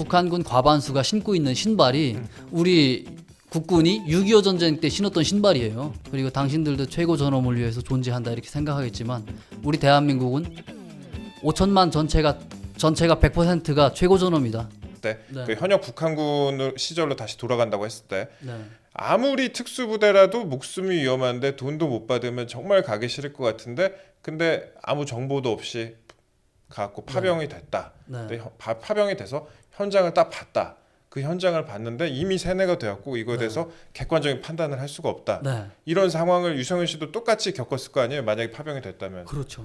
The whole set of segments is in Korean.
북한군 과반수가 신고 있는 신발이 우리 국군이 6.25 전쟁 때 신었던 신발이에요. 그리고 당신들도 최고 전엄을 위해서 존재한다 이렇게 생각하겠지만 우리 대한민국은 5천만 전체가 전체가 100%가 최고 전엄이다. 때 네. 그 현역 북한군 시절로 다시 돌아간다고 했을 때 네. 아무리 특수부대라도 목숨이 위험한데 돈도 못 받으면 정말 가기 싫을 것 같은데 근데 아무 정보도 없이 가고 파병이 됐다. 네. 혀- 파- 파병이 돼서 현장을 딱 봤다. 그 현장을 봤는데 이미 세뇌가 되었고 이거에 대해서 객관적인 판단을 할 수가 없다. 네. 이런 상황을 유성현 씨도 똑같이 겪었을 거 아니에요. 만약에 파병이 됐다면. 그렇죠.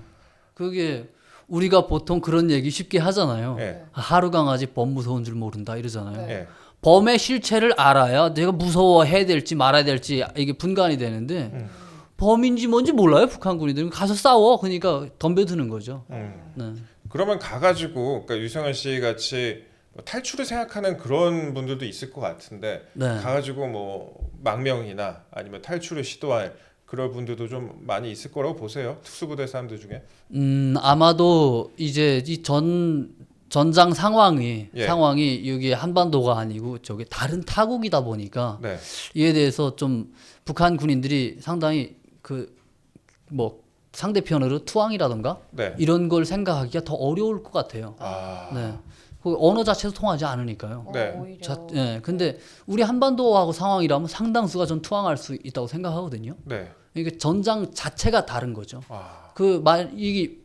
그게 우리가 보통 그런 얘기 쉽게 하잖아요. 예. 하루 강아지 범 무서운 줄 모른다 이러잖아요. 네. 예. 범의 실체를 알아야 내가 무서워해야 될지 말아야 될지 이게 분간이 되는데 음. 범인지 뭔지 몰라요 북한군이들은 가서 싸워 그러니까 덤벼드는 거죠. 음. 네. 그러면 가가지고 그러니까 유성현 씨 같이 뭐 탈출을 생각하는 그런 분들도 있을 것 같은데 네. 가가지고 뭐 망명이나 아니면 탈출을 시도할 그런 분들도 좀 많이 있을 거라고 보세요. 특수부대 사람들 중에. 음 아마도 이제 이 전 전장 상황이 예. 상황이 여기 한반도가 아니고 저기 다른 타국이다 보니까 네. 이에 대해서 좀 북한 군인들이 상당히 그뭐 상대편으로 투항이라던가 네. 이런 걸 생각하기가 더 어려울 것 같아요. 아. 네. 그 언어 자체도 통하지 않으니까요. 어, 네. 오히려 자, 예. 근데 우리 한반도하고 상황이라면 상당수가 전 투항할 수 있다고 생각하거든요. 네. 이게 전장 자체가 다른 거죠. 아. 그말 이게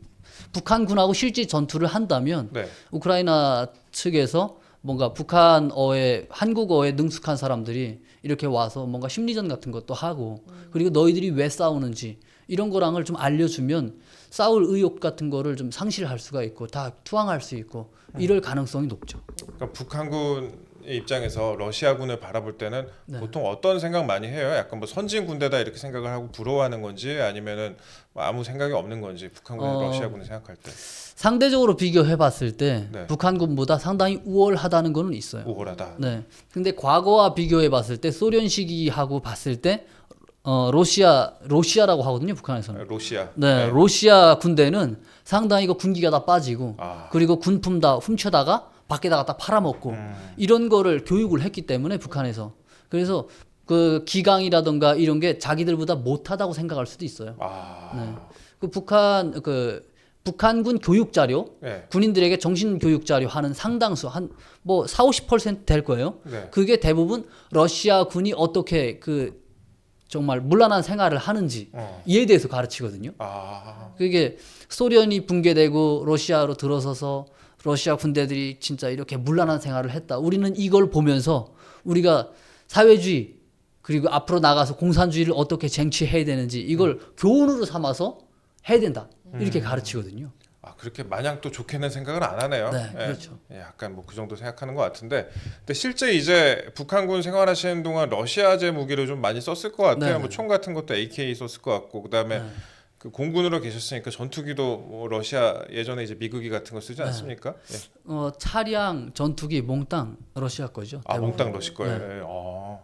북한군하고 실제 전투를 한다면 네. 우크라이나 측에서 뭔가 북한어에 한국어에 능숙한 사람들이 이렇게 와서 뭔가 심리전 같은 것도 하고 그리고 너희들이 왜 싸우는지 이런 거랑을 좀 알려주면 싸울 의욕 같은 거를 좀 상실할 수가 있고 다 투항할 수 있고 이럴 가능성이 높죠. 그러니까 북한군의 입장에서 러시아군을 바라볼 때는 네. 보통 어떤 생각 많이 해요? 약간 뭐 선진 군대다 이렇게 생각을 하고 부러워하는 건지 아니면은 뭐 아무 생각이 없는 건지 북한군이 어. 러시아군을 생각할 때 상대적으로 비교해 봤을 때 네. 북한군보다 상당히 우월하다는 거는 있어요. 우월하다. 네. 근데 과거와 비교해 봤을 때 소련 시기하고 봤을 때 어, 러시아 러시아라고 하거든요, 북한에서는. 러시아. 네, 러시아 군대는 상당히 그 군기가 다 빠지고 아. 그리고 군품 다 훔쳐다가 밖에다가 다 팔아먹고 음. 이런 거를 교육을 했기 때문에 북한에서 그래서 그 기강이라던가 이런 게 자기들보다 못하다고 생각할 수도 있어요. 아. 네. 그 북한 그 북한군 교육 자료 네. 군인들에게 정신 교육 자료 하는 상당수 한 뭐 4, 50%될 거예요. 네. 그게 대부분 러시아 군이 어떻게 그 정말 문란한 생활을 하는지 어. 이에 대해서 가르치거든요. 아. 그게 소련이 붕괴되고 러시아로 들어서서 러시아 군대들이 진짜 이렇게 문란한 생활을 했다. 우리는 이걸 보면서 우리가 사회주의 그리고 앞으로 나가서 공산주의를 어떻게 쟁취해야 되는지 이걸 교훈으로 삼아서 해야 된다. 이렇게 가르치거든요. 아 그렇게 마냥 또 좋게는 생각을 안 하네요. 네, 예. 그렇죠. 예, 약간 뭐 그 정도 생각하는 것 같은데, 근데 실제 이제 북한군 생활하시는 동안 러시아제 무기를 좀 많이 썼을 것 같아요. 네, 뭐 네. 총 같은 것도 AK 썼을 것 같고, 그다음에 네. 그 공군으로 계셨으니까 전투기도 뭐 러시아 예전에 이제 미국이 같은 거 네. 쓰지 않습니까? 예. 어, 차량, 전투기, 몽땅 러시아 거죠. 아 대부분. 몽땅 러시 거예요. 네. 예. 아.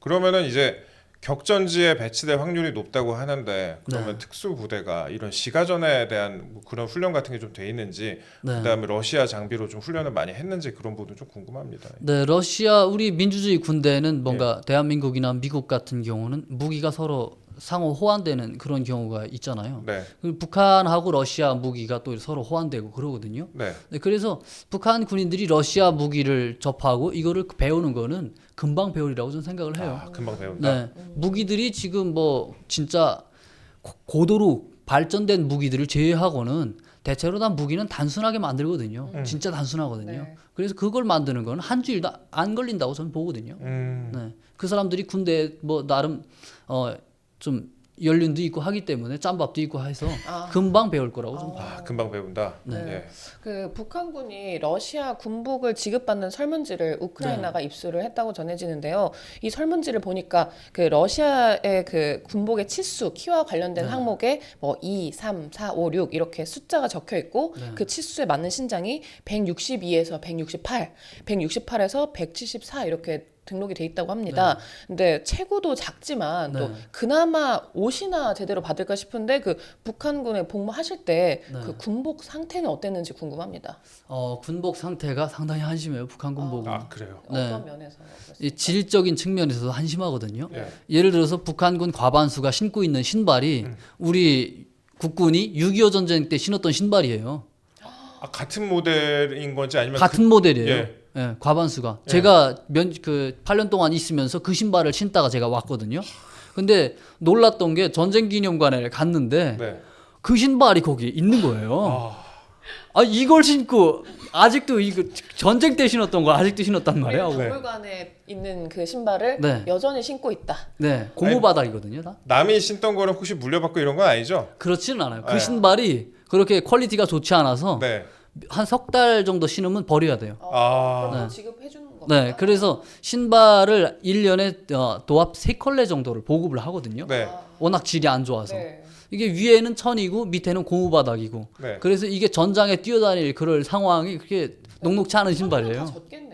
그러면은 이제 격전지에 배치될 확률이 높다고 하는데 그러면 네. 특수 부대가 이런 시가전에 대한 뭐 그런 훈련 같은 게 좀 돼 있는지 네. 그다음에 러시아 장비로 좀 훈련을 많이 했는지 그런 부분 좀 궁금합니다. 네, 러시아 우리 민주주의 군대는 뭔가 예. 대한민국이나 미국 같은 경우는 무기가 서로 상호 호환되는 그런 경우가 있잖아요. 네, 그리고 북한하고 러시아 무기가 또 서로 호환되고 그러거든요. 네, 네, 그래서 북한 군인들이 러시아 무기를 접하고 이거를 배우는 거는 금방 배우리라고 저는 생각을 해요. 아, 금방 배운다. 네, 무기들이 지금 뭐 진짜 고- 고도로 발전된 무기들을 제외하고는 대체로 다 무기는 단순하게 만들거든요. 음. 진짜 단순하거든요. 네. 그래서 그걸 만드는 거는 한 주일도 안 걸린다고 저는 보거든요. 음, 네, 그 사람들이 군대 뭐 나름 어 좀 연륜도 있고 하기 때문에 짬밥도 있고 해서 아. 금방 배울 거라고 좀. 아, 금방 배운다. 네. 예. 그 북한군이 러시아 군복을 지급받는 설문지를 우크라이나가 네. 입수를 했다고 전해지는데요. 이 설문지를 보니까 그 러시아의 그 군복의 치수, 키와 관련된 네. 항목에 뭐 2, 3, 4, 5, 6 이렇게 숫자가 적혀 있고 네. 그 치수에 맞는 신장이 162에서 168, 168에서 174 이렇게 등록이 돼 있다고 합니다. 근데 체구도 작지만 또 네. 그나마 옷이나 제대로 받을까 싶은데 그 북한군에 복무하실 때 그 네. 군복 상태는 어땠는지 궁금합니다. 어, 군복 상태가 상당히 한심해요. 북한 군복은. 아 그래요. 네. 어떤 면에서 이 질적인 측면에서도 한심하거든요. 예. 예를 들어서 북한군 과반수가 신고 있는 신발이 음. 우리 국군이 6.25 전쟁 때 신었던 신발이에요. 아, 같은 모델인 건지 아니면 같은 모델이에요. 예. 예, 과반수가. 예. 제가 면 그 8년 동안 있으면서 그 신발을 신다가 제가 왔거든요. 근데 놀랐던 게 전쟁 기념관에 갔는데 그, 네. 그 신발이 거기 있는 거예요. 아, 아 이걸 신고 아직도 이거 전쟁 때 신었던 걸 아직도 신었단 말이에요. 네. 박물관에 있는 그 신발을 네. 여전히 신고 있다. 네, 고무 바닥이거든요, 다. 남이 신던 거는 혹시 물려받고 이런 건 아니죠? 그렇지는 않아요. 그 네. 신발이 그렇게 퀄리티가 좋지 않아서 네. 한 석 달 정도 신으면 버려야 돼요. 어, 아. 그럼 네. 지급해 주는 겁니다. 네, 그래서 신발을 1년에 어, 도합 3컬레 정도를 보급을 하거든요. 네. 아, 워낙 질이 안 좋아서. 네. 이게 위에는 천이고 밑에는 고무 바닥이고. 네. 그래서 이게 전장에 뛰어다닐 그럴 상황이 그렇게 녹록치 않은 다 신발이에요. 젖겠네요. 어,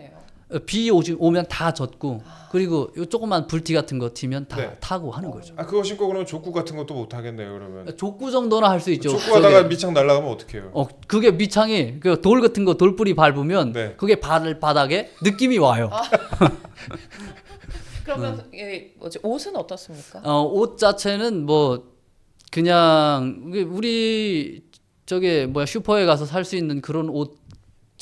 비 오지, 오면 다 젖고 그리고 요 조그만 불티 같은 거 튀면 다 네. 타고 하는 거죠. 아 그거 신고 그러면 족구 같은 것도 못 하겠네요. 그러면 족구 정도는 할 수 있죠. 족구하다가 저게- 밑창 날아가면 어떡해요? 어 그게 밑창이 그 돌 같은 거 돌뿌리 밟으면 네. 그게 발 바닥에 느낌이 와요. 그러면 이 뭐지 옷은 어떻습니까? 어, 옷 자체는 뭐 그냥 우리 저게 뭐야 슈퍼에 가서 살 수 있는 그런 옷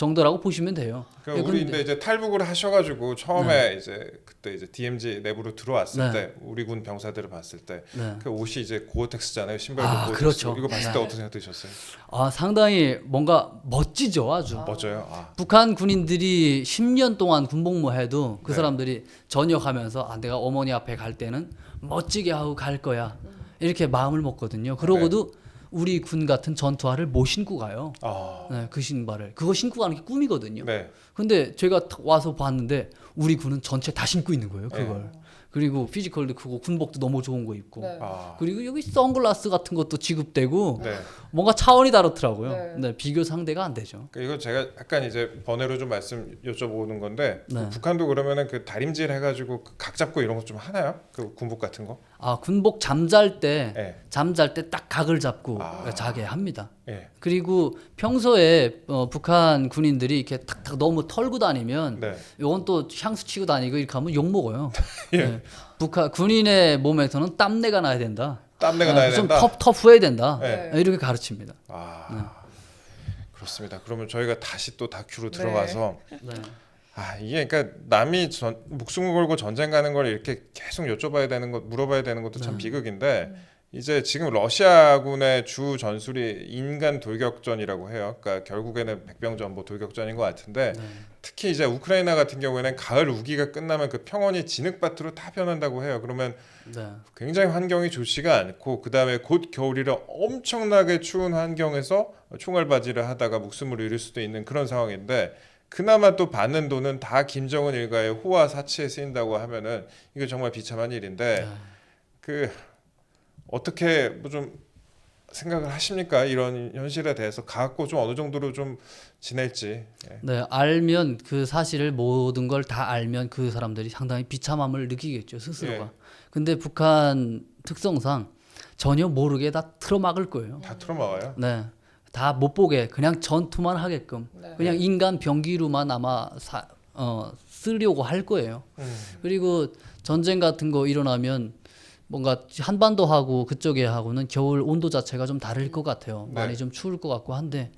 정도라고 보시면 돼요. 그러니까 예, 우리 근데- 이제 탈북을 하셔가지고 처음에 이제 그때 이제 DMZ 내부로 들어왔을 네. 때 우리 군 병사들을 봤을 때그 네. 옷이 이제 고어텍스잖아요. 신발도 아, 고어텍스. 그렇죠. 이거 봤을 네. 때 어떤 생각 드셨어요? 아 상당히 뭔가 멋지죠 아주. 멋져요. 아, 북한 군인들이 10년 동안 군복무해도 그 네. 사람들이 전역하면서 아 내가 어머니 앞에 갈 때는 멋지게 하고 갈 거야 이렇게 마음을 먹거든요. 그러고도 우리 군 같은 전투화를 못 신고 가요. 아, 네, 그 신발을 그거 신고 가는 게 꿈이거든요. 네. 근데 제가 탁 와서 봤는데 우리 군은 전체 다 신고 있는 거예요. 네. 그걸. 그리고 피지컬도 크고 군복도 너무 좋은 거 입고. 네. 아, 그리고 여기 선글라스 같은 것도 지급되고 네. 뭔가 차원이 다르더라고요. 네. 네, 비교 상대가 안 되죠. 그러니까 이거 제가 약간 이제 번외로 좀 말씀 여쭤보는 건데 네. 그 북한도 그러면은 그 다림질 해가지고 그각 잡고 이런 거 좀 하나요? 그 군복 같은 거? 아 군복 잠잘 때 예. 잠잘 때 딱 각을 잡고 아. 자게 합니다. 예. 그리고 평소에 어, 북한 군인들이 이렇게 탁탁 너무 털고 다니면 네. 요건 또 향수 치고 다니고 이렇게 하면 욕 먹어요. 예. 네. 북한 군인의 몸에서는 땀내가 나야 된다. 땀내가 아, 나야 좀 된다. 텁 터프해야 된다. 네. 이렇게 가르칩니다. 아, 그렇습니다. 그러면 저희가 다시 또 다큐로 네. 들어가서 네. 아 이게 그러니까 남이 전, 목숨을 걸고 전쟁 가는 걸 이렇게 계속 여쭤봐야 되는 것 물어봐야 되는 것도 참 네. 비극인데 이제 지금 러시아군의 주 전술이 인간 돌격전이라고 해요. 그러니까 결국에는 백병전보 돌격전인 것 같은데 네. 특히 이제 우크라이나 같은 경우에는 가을 우기가 끝나면 그 평원이 진흙밭으로 다 변한다고 해요. 그러면 네. 굉장히 환경이 좋지가 않고 그 다음에 곧 겨울이라 엄청나게 추운 환경에서 총알바지를 하다가 목숨을 잃을 수도 있는 그런 상황인데 그나마 또 받는 돈은 다 김정은 일가의 호화 사치에 쓰인다고 하면은 이거 정말 비참한 일인데 네. 그 어떻게 뭐 좀 생각을 하십니까 이런 현실에 대해서 갖고 좀 어느 정도로 좀 지낼지 예. 네, 알면 그 사실을 모든 걸 다 알면 그 사람들이 상당히 비참함을 느끼겠죠 스스로가. 예. 근데 북한 특성상 전혀 모르게 다 틀어막을 거예요. 다 틀어막아요. 네, 다 못 보게 그냥 전투만 하게끔 네. 그냥 인간 병기로만 아마 사, 어, 쓰려고 할 거예요. 음. 그리고 전쟁 같은 거 일어나면 뭔가 한반도 하고 그쪽에 하고는 겨울 온도 자체가 좀 다를 것 같아요. 네. 많이 좀 추울 것 같고 한데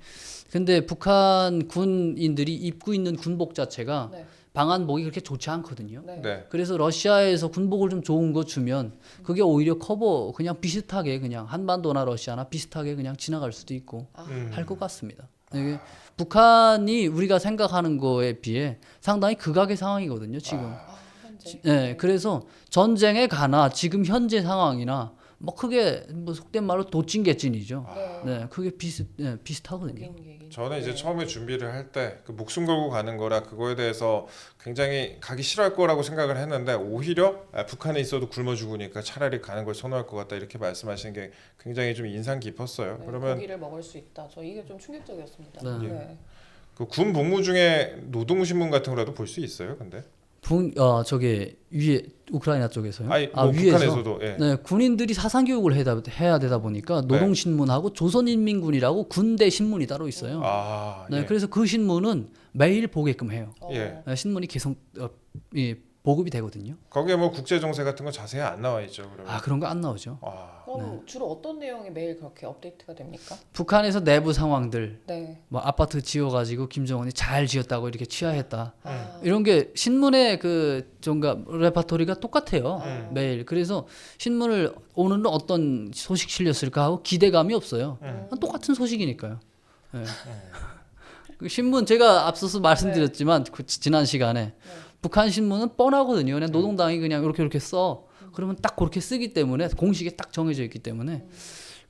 근데 북한 군인들이 입고 있는 군복 자체가 네. 방한복이 그렇게 좋지 않거든요. 네. 네. 그래서 러시아에서 군복을 좀 좋은 거 주면 그게 오히려 커버 그냥 비슷하게 그냥 한반도나 러시아나 비슷하게 그냥 지나갈 수도 있고 아. 음. 할것 같습니다. 이게 북한이 우리가 생각하는 거에 비해 상당히 극악의 상황이거든요. 지금. 아, 현재. 네, 그래서 전쟁에 가나 지금 현재 상황이나 뭐 크게 뭐 속된 말로 도찐개찐이죠. 네. 네, 그게 비슷 네, 비슷하거든요. 저는 이제 네. 처음에 준비를 할 때 그 목숨 걸고 가는 거라 그거에 대해서 굉장히 가기 싫어할 거라고 생각을 했는데 오히려 아, 북한에 있어도 굶어 죽으니까 차라리 가는 걸 선호할 것 같다 이렇게 말씀하시는 게 굉장히 좀 인상 깊었어요. 네, 그러면 고기를 먹을 수 있다. 저 이게 좀 충격적이었습니다. 네. 네. 그 군 복무 중에 노동신문 같은 거라도 볼 수 있어요. 근데 북, 어, 저기 위에 우크라이나 쪽에서요. 아니 아, 뭐 위에서. 북한에서도 예. 네, 군인들이 사상 교육을 해야, 해야 되다 보니까 네. 노동 신문하고 조선인민군이라고 군대 신문이 따로 있어요. 아 네, 예. 그래서 그 신문은 매일 보게끔 해요. 어. 예. 네, 신문이 계속 어, 이, 보급이 되거든요. 거기에 뭐 국제 정세 같은 건 자세히 안 나와 있죠. 그러면. 아 그런 거 안 나오죠. 아, 그럼 주로 어떤 내용이 매일 그렇게 업데이트가 됩니까? 북한에서 내부 상황들, 네. 뭐 아파트 지어가지고 김정은이 잘 지었다고 이렇게 취하했다. 아, 이런 게 신문의 그 뭔가 레파토리가 똑같아요. 음. 매일. 그래서 신문을 오늘은 어떤 소식 실렸을까 하고 기대감이 없어요. 음. 똑같은 소식이니까요. 예. 그 신문 제가 앞서서 말씀드렸지만 그 지- 지난 시간에 북한 신문은 뻔하거든요. 그냥 노동당이 그냥 이렇게 이렇게 써. 그러면 딱 그렇게 쓰기 때문에 공식에 딱 정해져 있기 때문에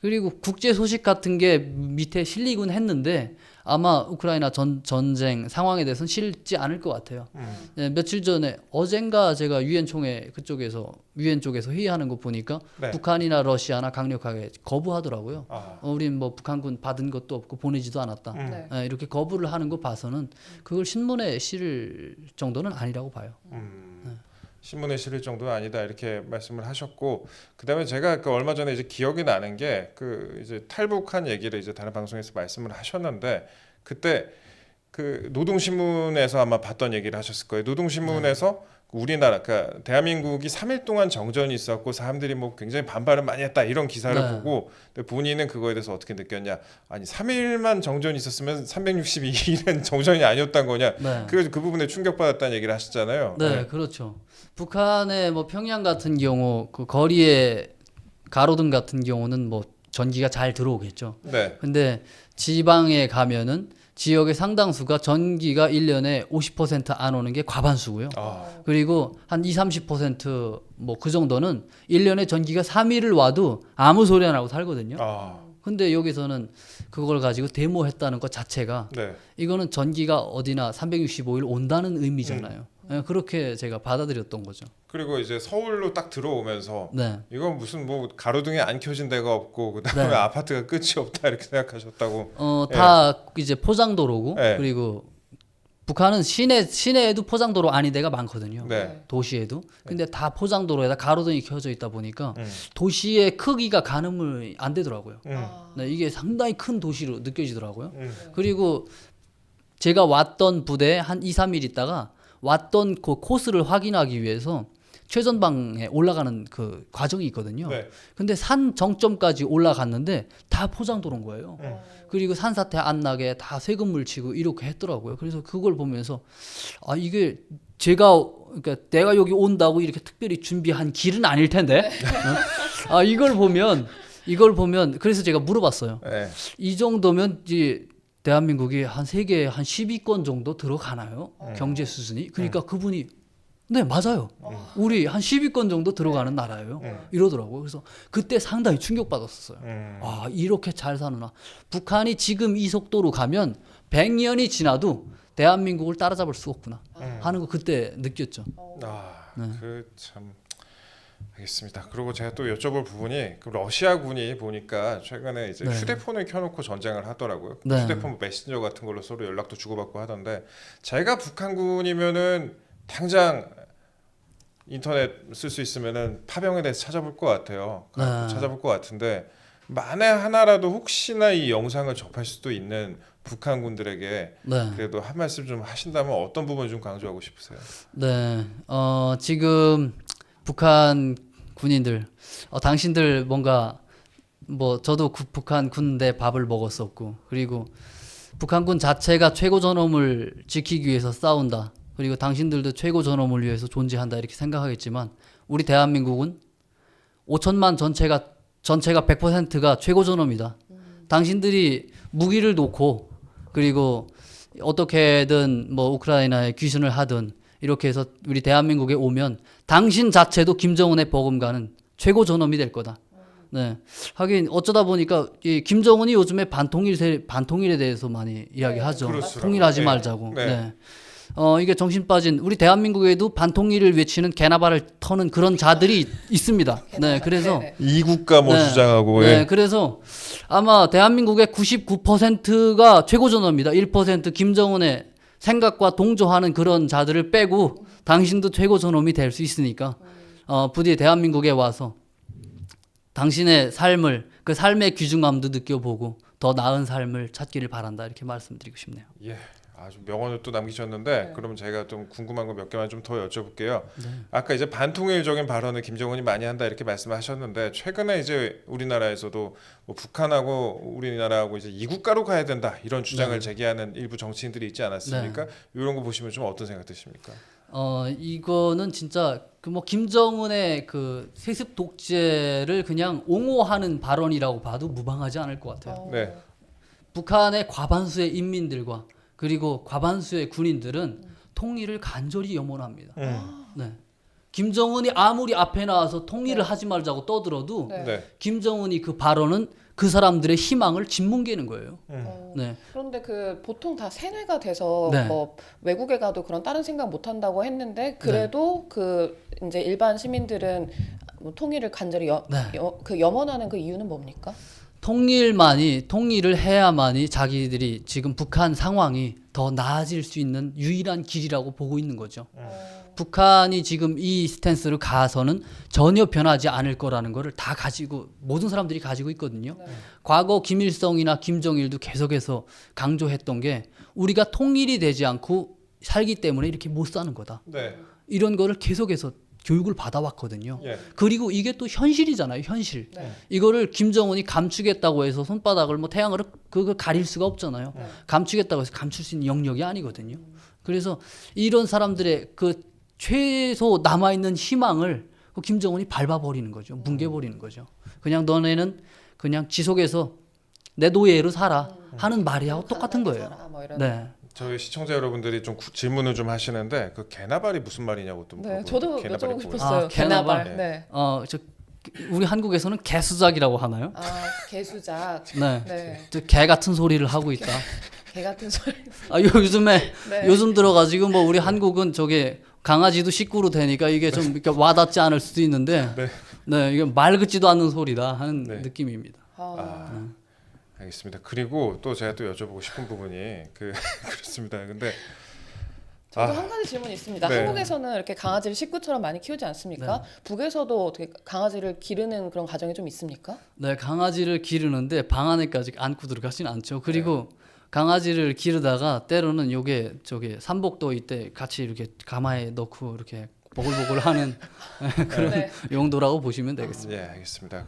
그리고 국제 소식 같은 게 밑에 실리곤 했는데 아마 우크라이나 전 전쟁 상황에 대해서는 실지 않을 것 같아요. 음. 네, 며칠 전에 어젠가 제가 유엔 총회 그쪽에서 유엔 쪽에서 회의하는 거 보니까 네. 북한이나 러시아나 강력하게 거부하더라고요. 아, 어, 우린 뭐 북한군 받은 것도 없고 보내지도 않았다. 음. 네. 예, 이렇게 거부를 하는 거 봐서는 그걸 신문에 실을 정도는 아니라고 봐요. 음. 신문에 실릴 정도는 아니다 이렇게 말씀을 하셨고 그다음에 제가 그 얼마 전에 이제 기억이 나는 게 그 이제 탈북한 얘기를 이제 다른 방송에서 말씀을 하셨는데 그때 그 노동신문에서 아마 봤던 얘기를 하셨을 거예요. 노동신문에서 우리나라 그러니까 대한민국이 3일 동안 정전이 있었고 사람들이 뭐 굉장히 반발을 많이 했다 이런 기사를 네. 보고 본인은 그거에 대해서 어떻게 느꼈냐 아니 3일만 정전이 있었으면 362일은 정전이 아니었던 거냐 네. 그, 그 부분에 충격받았다는 얘기를 하셨잖아요. 네, 그렇죠. 북한의 뭐 평양 같은 경우 그 거리에 가로등 같은 경우는 뭐 전기가 잘 들어오겠죠. 네. 근데 지방에 가면은 지역의 상당수가 전기가 1년에 50%안 오는 게 과반수고요. 아, 그리고 한 2, 30%뭐 그 정도는 1년에 전기가 3일을 와도 아무 소리 안 하고 살거든요. 아, 근데 여기서는 그걸 가지고 데모했다는 것 자체가 네. 이거는 전기가 어디나 365일 온다는 의미잖아요. 예, 그렇게 제가 받아들였던 거죠. 그리고 이제 서울로 딱 들어오면서 네. 이건 무슨 뭐 가로등이 안 켜진 데가 없고 그다음에 네. 아파트가 끝이 없다 이렇게 생각하셨다고. 어, 예. 다 이제 포장도로고 예. 그리고 북한은 시내 시내에도 포장도로 아닌 데가 많거든요. 네. 도시에도. 근데 다 포장도로에다 가로등이 켜져 있다 보니까 음. 도시의 크기가 가늠을 안 되더라고요. 음. 아, 네, 이게 상당히 큰 도시로 느껴지더라고요. 음. 그리고 제가 왔던 부대에 한 2, 3일 있다가 왔던 그 코스를 확인하기 위해서 최전방에 올라가는 그 과정이 있거든요. 네. 근데 산 정점까지 올라갔는데 다 포장 도로인 거예요. 음. 그리고 산 사태 안 나게 다 세금물 치고 이렇게 했더라고요. 그래서 그걸 보면서 아 이게 제가 그러니까 내가 여기 온다고 이렇게 특별히 준비한 길은 아닐 텐데. 어? 아 이걸 보면 이걸 보면 그래서 제가 물어봤어요. 네. 이 정도면 이제 대한민국이 한 세계 한 10위권 정도 들어가나요? 음. 경제 수준이. 그러니까 그분이 네, 맞아요. 음. 우리 한 10위권 정도 들어가는 나라예요. 음. 이러더라고요. 그래서 그때 상당히 충격받았었어요. 음. 아, 이렇게 잘 사느나. 북한이 지금 이 속도로 가면 100년이 지나도 대한민국을 따라잡을 수 없구나. 음. 하는 거 그때 느꼈죠. 아, 네. 그 참. 알겠습니다. 그리고 제가 또 여쭤볼 부분이 그 러시아군이 보니까 최근에 이제 네. 휴대폰을 켜놓고 전쟁을 하더라고요. 그 네. 휴대폰 메신저 같은 걸로 서로 연락도 주고받고 하던데 제가 북한군이면은 당장 인터넷 쓸 수 있으면은 파병에 대해서 찾아볼 것 같아요. 네. 찾아볼 것 같은데 만에 하나라도 혹시나 이 영상을 접할 수도 있는 북한군들에게 네. 그래도 한 말씀 좀 하신다면 어떤 부분 좀 강조하고 싶으세요? 네. 어, 지금 북한 군인들, 어, 당신들 뭔가 뭐 저도 구- 북한 군대 밥을 먹었었고 그리고 북한군 자체가 최고 전엄을 지키기 위해서 싸운다. 그리고 당신들도 최고 전엄을 위해서 존재한다 이렇게 생각하겠지만 우리 대한민국은 5천만 전체가 전체가 100%가 최고 전엄이다. 당신들이 무기를 놓고 그리고 어떻게든 뭐 우크라이나에 귀순을 하든 이렇게 해서 우리 대한민국에 오면 당신 자체도 김정은의 버금가는 최고 전엄이 될 거다. 네. 하긴 어쩌다 보니까 이 김정은이 요즘에 반통일 세, 반통일에 대해서 많이 이야기하죠. 그렇더라고요. 통일하지 네. 말자고. 네. 네. 어 이게 정신 빠진 우리 대한민국에도 반통일을 외치는 개나발을 터는 그런 자들이 있습니다. 네. 그래서 네네. 이국가 뭐 네. 주장하고 네, 예. 그래서 아마 대한민국의 99%가 최고 전업입니다. 1% 김정은의 생각과 동조하는 그런 자들을 빼고 당신도 최고 존엄이 될 수 있으니까 어, 부디 대한민국에 와서 당신의 삶을 그 삶의 귀중함도 느껴보고 더 나은 삶을 찾기를 바란다 이렇게 말씀드리고 싶네요. 예. 아주 명언을 또 남기셨는데 네. 그럼 제가 좀 궁금한 거 몇 개만 좀 더 여쭤볼게요. 아까 이제 반통일적인 발언을 김정은이 많이 한다 이렇게 말씀하셨는데 최근에 이제 우리나라에서도 뭐 북한하고 우리나라하고 이제 이국가로 가야 된다 이런 주장을 네. 제기하는 일부 정치인들이 있지 않았습니까? 이런 거 보시면 좀 어떤 생각 드십니까? 어 이거는 진짜 그 뭐 김정은의 그 세습 독재를 그냥 옹호하는 발언이라고 봐도 무방하지 않을 것 같아요. 어, 네. 북한의 과반수의 인민들과 그리고 과반수의 군인들은 통일을 간절히 염원합니다. 음. 네. 김정은이 아무리 앞에 나와서 통일을 네. 하지 말자고 떠들어도 네. 네. 김정은이 그 발언은 그 사람들의 희망을 짓뭉개는 거예요. 음. 어, 네. 그런데 그 보통 다 세뇌가 돼서 네. 뭐 외국에 가도 그런 다른 생각 못 한다고 했는데 그래도 그 이제 일반 시민들은 뭐 통일을 간절히 여, 네. 여- 그 염원하는 그 이유는 뭡니까? 통일만이 통일을 해야만이 자기들이 지금 북한 상황이 더 나아질 수 있는 유일한 길이라고 보고 있는 거죠. 북한이 지금 이 스탠스로 가서는 전혀 변하지 않을 거라는 거를 다 가지고 모든 사람들이 가지고 있거든요. 네. 과거 김일성이나 김정일도 계속해서 강조했던 게 우리가 통일이 되지 않고 살기 때문에 이렇게 못 사는 거다. 네. 이런 거를 계속해서 교육을 받아왔거든요. 예. 그리고 이게 또 현실이잖아요, 현실. 네. 이거를 김정은이 감추겠다고 해서 손바닥을 뭐 태양으로 그거 가릴 수가 없잖아요. 네. 감추겠다고 해서 감출 수 있는 영역이 아니거든요. 그래서 이런 사람들의 그 최소 남아 있는 희망을 그 김정은이 밟아버리는 거죠, 뭉개버리는 거죠. 그냥 너네는 그냥 지속해서 내 노예로 살아 하는 말이하고 똑같은 거예요. 뭐. 네. 저희 시청자 여러분들이 좀 구- 질문을 좀 하시는데 그 개나발이 무슨 말이냐고 또 네, 저도 개나발이 여쭤보고 뭐예요? 싶었어요. 아, 개나발. 개나발. 네. 어, 저 우리 한국에서는 개수작이라고 하나요? 아 개수작. 네. 네. 저 개 같은 소리를 하고 있다. 개 같은 소리. 아, 요- 요즘에 네. 요즘 들어가지고 뭐 우리 한국은 저게 강아지도 식구로 되니까 이게 좀 이렇게 와닿지 않을 수도 있는데 네. 네, 이게 말 같지도 않는 소리다 하는 네. 느낌입니다. 아, 아, 알겠습니다. 그리고 또 제가 또 여쭤보고 싶은 부분이 그 그렇습니다. 근데 저도 아. 한 가지 질문이 있습니다. 네. 한국에서는 이렇게 강아지를 식구처럼 많이 키우지 않습니까? 네. 북에서도 어떻게 강아지를 기르는 그런 가정이 좀 있습니까? 네, 강아지를 기르는데 방 안에까지 안고 들어가진 않죠. 그리고 강아지를 기르다가 때로는 요게 저기 삼복도 이때 같이 이렇게 가마에 넣고 이렇게 보글보글 하는 그런 네. 용도라고 보시면 되겠습니다. 예, 알겠습니다.